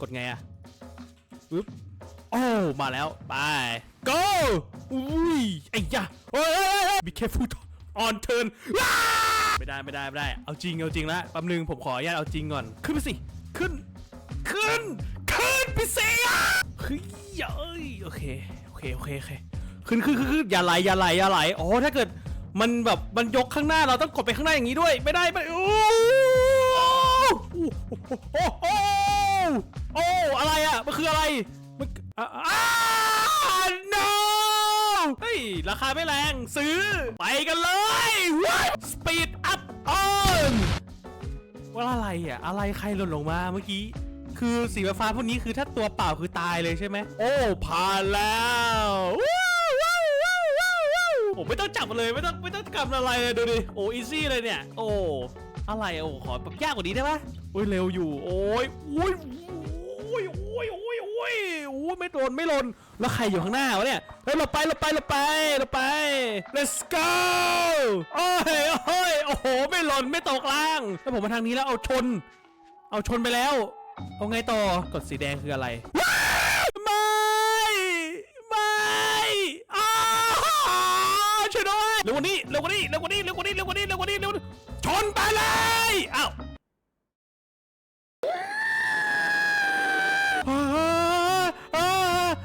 กดไงอะปึ๊บโอ้มาแล้ว ไป go อุ้ยไอ้ยะเฮ้ยเฮ้ยเฮ้ย be careful on turn ไม่ได้ไม่ได้ไม่ได้ เอาจริงเอาจริงละแป๊บนึงผมขออนุญาตเอาจริงก่อน ขึ้นไปสิ ขึ้น ขึ้น ขึ้นไปสิเฮ้ยเอ้ยโอเคโอเคโอเคโอเค ขึ้นขึ้นขึ้นขึ้นอย่าไหลอย่าไหลอย่าไหลอ๋อถ้าเกิดมันแบบมันยกข้างหน้าเราต้องกดไปข้างหน้าอย่างนี้ด้วย ไม่ได้ไม่โอ้ โอ้โอ้โอ้อะไรอะ มันคืออะไร มันอ่าอ่า no เฮ้ย ราคาไม่แรงซื้อ ไปกันเลย What speed up on ว่าอะไรอะ อะไรใครหล่นลงมาเมื่อกี้ คือสีฟ้าพวกนี้คือถ้าตัวเปล่าคือตายเลยใช่ไหม โอ้ผ่านแล้วว้าวว้าวว้าวว้าวว้าวผมไม่ต้องจับเลยไม่ต้องไม่ต้องกำอะไรเลยดูดิ โอ้อีซี่เลยเนี่ย โอ้ อะไรโอ้ขอแบบยากกว่านี้ได้ปะโอ้ยเร็วอยู่ โอ้ยโอ้ยโอ้ยโอ้ยโอ้ยโอ้ยโอ้ยไม่โดนไม่หล่นแล้วใครอยู่ข้างหน้าวะเนี่ยเฮ้ยเราไปเราไปเราไปเราไป let's go โอ้ยโอ้ยโอ้โหไม่หล่นไม่ตกล่างแล้วผมมาทางนี้แล้วเอาชน เอาชนไปแล้ว เอาไงต่อกดสีแดงคืออะไรไม่ไม่อ้าวช่วยด้วยเร็วกว่านี้เร็วกว่านี้เร็วกว่านี้เร็วกว่านี้เร็วกว่านี้เร็วกว่านี้เร็วกว่านี้ ชนไปเลยอ้าวเฮ้ย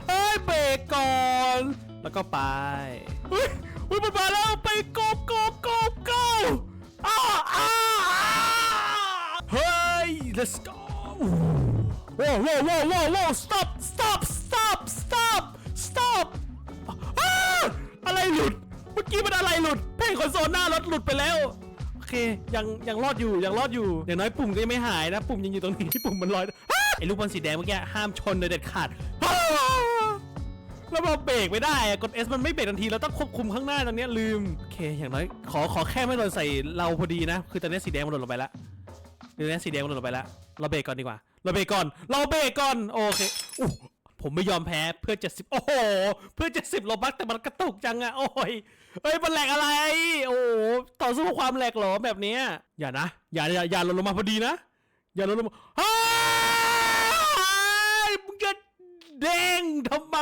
เฮ้ยเบรกก่อน แล้วก็ไปเฮ้ยเฮ้ยมันมาแล้วไปกบกบกบกบอ้าอ้าเฮ้ย let's go ว้โว้โว้โว้โว้ stop stop stop stop stop อะไรหลุด เมื่อกี้มันอะไรหลุดแผงคอนโซลหน้ารถหลุดไปแล้ว เค ยังยังรอดอยู่ยังรอดอยู่อย่างน้อยปุ่มก็ยังไม่หายนะ ปุ่มยังอยู่ตรงนี้ที่ปุ่มมันลอยอ้าไอ้ลูกบอลสีแดงเมื่อกี้ห้ามชนโดยเด็ดขาดอ้าแล้วเราเบรกไม่ได้อะกด S มันไม่เบรกทันทีเราต้องควบคุมข้างหน้าตอนเนี้ยลืมโอเคอย่างน้อยขอขอแค่ไม่โดนใส่เราพอดีนะ คือตอนนี้สีแดงมันหล่นลงไปแล้วเดี๋ยวนี้สีแดงมันหล่นลงไปแล้วเราเบรกก่อนดีกว่า เราเบรกก่อน เราเบรกก่อนโอเคอู้ ผมไม่ยอมแพ้เพื่อ70โอ้โห เพื่อ70โลบักแต่มันกระตุกจังอะโอ้ยเฮ้ยมันแหลกอะไร โอ้ต่อสู้ความแหลกหรอแบบเนี้ยอย่านะ อย่าอย่าอย่าล่นลงมาพอดีนะ อย่าล่นลงมาเฮ้ยมึงจะเด้งทำไม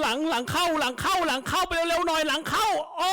หลังหลังเข้าหลังเข้าหลังเข้าไปเร็วๆหน่อยหลังเข้าโอ้